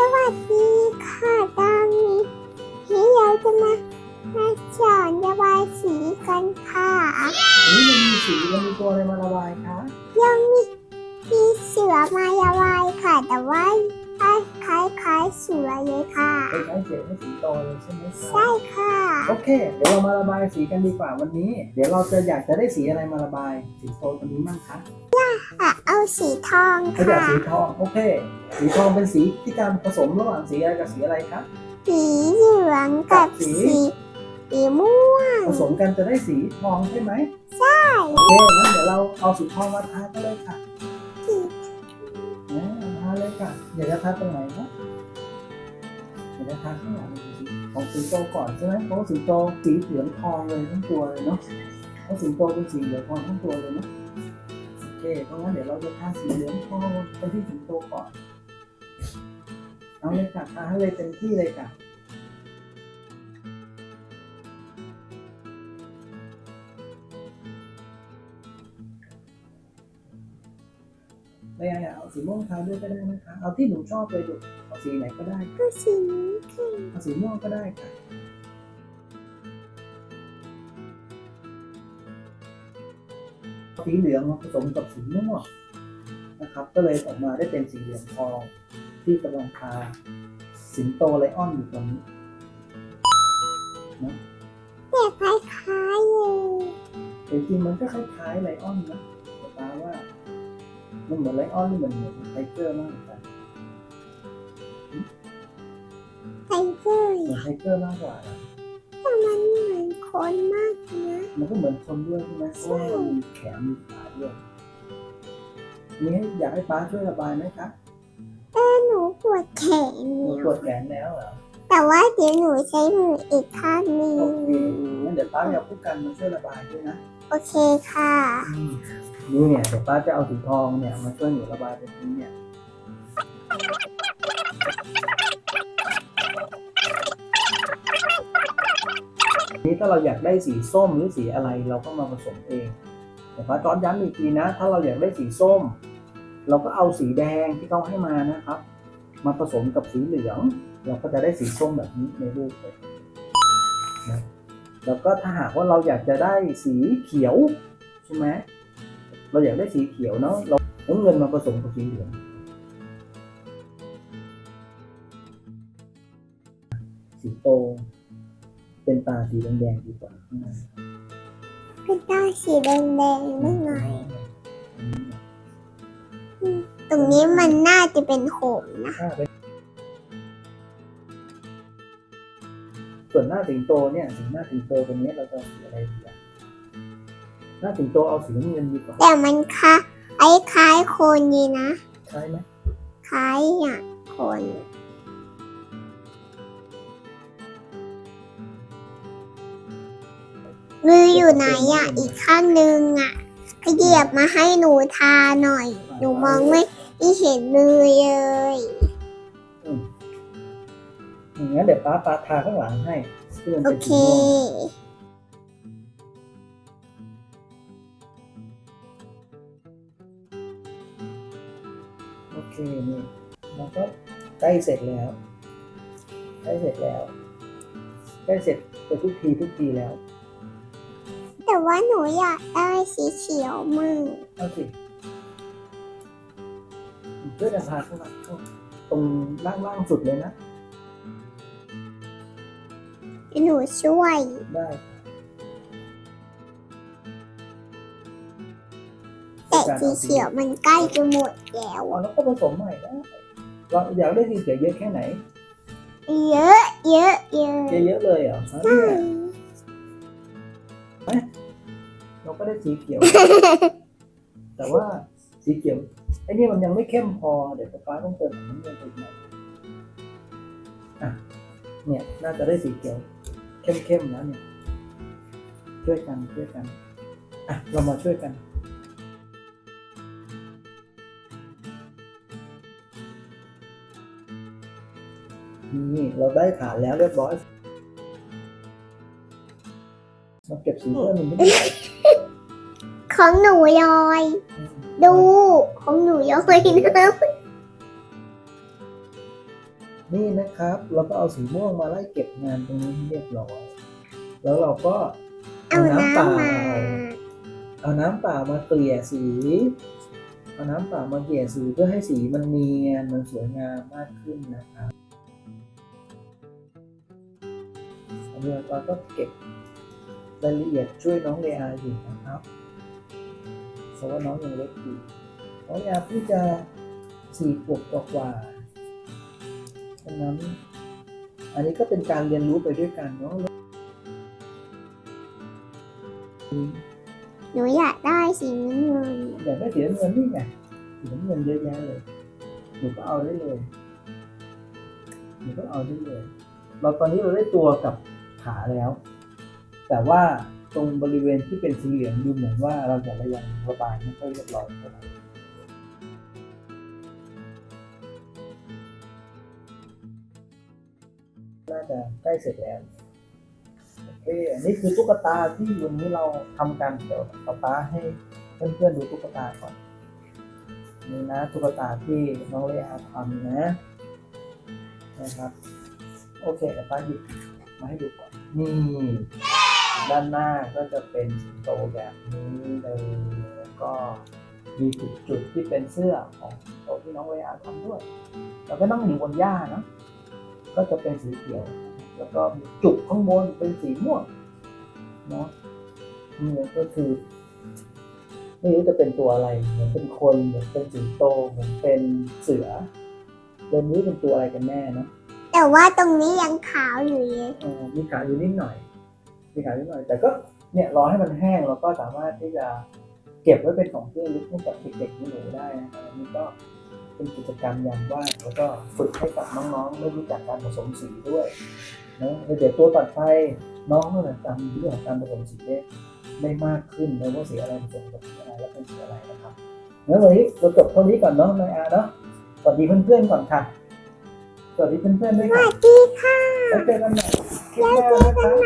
สวัสดีค่ะตอนนี้ที่เราจะมามาสอนระบายสีกันค่ะนี่ยังมีสียังมีตัวอะไรมาระบายคะยังมีมีเสือมาระบายค่ะ แต่ว่า สือเลยค่ะไปใช้เสียงให้สีโตเลยใช่ไหมคะใช่ค่ะ โอเค เดี๋ยวเรามาระบายสีกันดีกว่าวันนี้ เดี๋ยวเราจะอยากจะได้สีอะไรมาระบายสีโตตัวนี้มั่งคะอะเอาสีทองถ้าอยากค่ะ สีทองโอเค สีทองเป็นสีที่การผสมระหว่างสีอะไรกับสีอะไรคะสีเหลืองกับสีสี สีม่วงผสมกันจะได้สีทองใช่ไหมใช่โอเคงั้นเดี๋ยวเราเอาสีทองมาทากันเลยค่ะนะทาเลยค่ะอยากจะทาตรงไหนคะ นะคะข้างหลังสีของสีโตก่อนใช่ไหมเพราะสิงโตสีเหลืองทองเลยทั้งตัวเลยเนาะเพราะสิงโตเป็นสีเหลืองทองทั้งตัวเลยเนาะโอเคเพราะงั้นเดี๋ยวเราจะทาสีเหลืองทองไปที่สิงโตก่อนเอาเลยค่ะทาให้เลยเต็มที่เลยค่ะ ไม่เอาเอาสีม่วงทาด้วยก็ได้นะคะ เอาที่หนูชอบเลยลูกเอาสีไหนก็ได้ก็สีนี้ค่ะเอาสีม่วงก็ได้ค่ะสีเหลืองมาผสมกับสีม่วงนะครับ ก็เลยออกมาได้เป็นสีเหลืองทองที่กำลังทาสิงโตไลออนอยู่ตรงนี้แต่คล้ายๆเลยแต่จริงๆมันก็คล้ายๆไลออนนะแต่ตาว่า มันเหมือนไลออนหรือเหมือนเหมือนไทเกอร์มากกว่ากันไทเกอร์เหมือนไทเกอร์มากกว่านะแต่มันเหมือนคนมากนะมันก็เหมือนคนด้วยใช่ไหมเพราะว่ามันมีแขนมีขาด้วยนี่ให้อยากให้ป้าช่วยระบายไหมคะหนูปวดแขนหนูเนี่ยปวดแขนแล้วเหรอ แต่ว่าเดี๋ยวหนูใช้มืออีกข้างหนึงโอเคงั้นเดี๋ยวป้าจะพูดกันมาช่วยระบายด้วยนะโอเคค่ะนี่เนี่ยเดี๋ยวป้าจะเอาสีทองเนี่ยมาช่วยหนูระบายตรงนี้เนี่ย นี่ถ้าเราอยากได้สีส้มหรือสีอะไรเราก็มาผสมเองแต่ป้าตอนย้ำอีกทีนะ ถ้าเราอยากได้สีส้ม เราก็เอาสีแดงที่เขาให้มานะครับ มาผสมกับสีเหลือง เราก็จะได้สีส้มแบบนี้ในรูปเลยนะแล้วก็ถ้าหากว่าเราอยากจะได้สีเขียวใช่ไหมเราอยากได้สีเขียวเนาะเราเอาเงินมาผสมกับสีเหลืองสีโต เป็นตาสีแดงๆดีกว่าข้างในเป็นตาสีแดงๆนิดหน่อยตรงนี้มันน่าจะเป็นผมนะ ส่วนหน้าสิงโตเนี่ยสีหน้าสิงโตตรงนี้เราจะเอาสีอะไรดีอะหน้าสิงโตเอาสีน้ำเงินดีกว่าแต่มันค่ะไอ้คล้ายคนดีนะใช่ไหมคล้ายอะคนมืออยู่ไหนอะ อีกข้างนึงอะขยับมาให้หนูทาหน่อย หนูมองไม่ไม่เห็นมือเลยอย่า งนั้นเดี๋ยวป้าป้าทาข้างหลังให้ที่มันโอเป็นเค สีม่วงโอเคนี่เราก็ใกล้เสร็จแล้วใกล้เสร็จแล้วใกล้เสร็จไปทุกทีทุกทีแล้วแต่ว่าหนูอยากได้สีเขียวมากเอาสิช่วยกันทาข้างหลังเข้าตรงล่างล่างๆสุดเลยนะ หนูช่วย ได้แต่สีเขียวมันใกล้จะหมดแล้วเอาแล้วก็ผสมใหม่ได้เราอยากได้สีเขียวเยอะแค่ไหน เยอะเยอะเยอะเยอะๆเลยเหรอฮะเนี่ยเราก็ได้สีเขียว แต่ว่าสีเขียวไอ้นี่มันยังไม่เข้มพอ เดี๋ยวฟ้าต้องเติมน้ำเงินไปอีกหน่อยอะเนี่ย น่าจะได้สีเขียว เข้มๆแล้วเนี่ย ช่วยกันช่วยกัน อะ เรามาช่วยกันนี่เราได้ฐานแล้วเรียบร้อยมาเก็บสีเพิ่มมันไม่ได้ของหนูยอย ดู ของหนูยอยนะ นี่นะครับ เราก็เอาสีม่วงมาไล่เก็บงานตรงนี้ให้เรียบร้อย แล้วเราก็เอาน้ำมาเอาน้ำเปล่ามาเกลี่ยสี เอาน้ำเปล่ามาเกลี่ยสีเพื่อให้สีมันเนียน มันสวยงามมากขึ้นนะครับอันนี้เราก็เก็บรายละเอียดช่วยน้องเลอาอยู่นะครับเพราะว่าน้องยังเล็กอยู่น้องเลอาเพิ่งจะสี่ขวบกว่าๆ ฉะนั้น อันนี้ก็เป็นการเรียนรู้ไปด้วยกันเนาะหนูอยากได้สีน้ำเงินอยากได้สีน้ำเงินนี่ไงสีน้ำเงินเยอะแยะเลยหนูก็เอาได้เลยหนูก็เอาได้เลย เราตอนนี้เราได้ตัวกับขาแล้ว แต่ว่าตรงบริเวณที่เป็นสีเหลืองดูเหมือนว่าเราจะระยังระบายไม่ค่อยเรียบร้อยเท่าไหร่ จะใกล้เสร็จแล้วโอเคอันนี้คือตุ๊กตาที่วันนี้เราทำกันเดี๋ยวป๊าป๊าให้เพื่อนๆดูตุ๊กตาก่อนนี่นะตุ๊กตาที่น้องเลอาทำนะนะครับ โอเคเดี๋ยวป้าหยิบมาให้ดูก่อนนี่ด้านหน้าก็จะเป็นสิงโตแบบนี้เลยแล้วก็มีจุดๆที่เป็นเสื้อของโตที่น้องเลอาทำด้วยแล้วก็นั่งอยู่บนหญ้านะ ก็จะเป็นสีเขียว แล้วก็มีจุกข้างบนเป็นสีม่วงเนาะนี่ก็คือ ไม่รู้จะเป็นตัวอะไรเหมือนเป็นคนเหมือนเป็นสิงโตเหมือนเป็นเสือเรื่องนี้เป็นตัวอะไรกันแน่เนอะแต่ว่าตรงนี้ยังขาวอยู่เลยเออมีขาอยู่นิดหน่อย มีขานิดหน่อย แต่ก็เนี่ยรอให้มันแห้งแล้วก็สามารถที่จะเก็บไว้เป็นของที่ระลึกให้กับเด็กๆหนูๆได้นะครับอันนี้ก็ เป็นกิจกรรมยามว่างแล้วก็ฝึกให้กับน้องๆได้รู้จักการผสมสีด้วยนะแล้วเดี๋ยวตัวต่อไปน้องก็จะจำเรื่องของการผสมสีได้ได้มากขึ้นแล้วว่าสีอะไรผสมกับสีอะไรแล้วเป็นสีอะไรนะครับงั้นวันนี้เราจบเท่านี้ก่อนเนาะนายอาเนาะสวัสดีเพื่อนๆก่อนค่ะสวัสดีเพื่อนๆด้วยสค่ะวัสดีค่ะแล้วเจอกันใหม่คลิปแล้วหน้าเจอนะกันคะ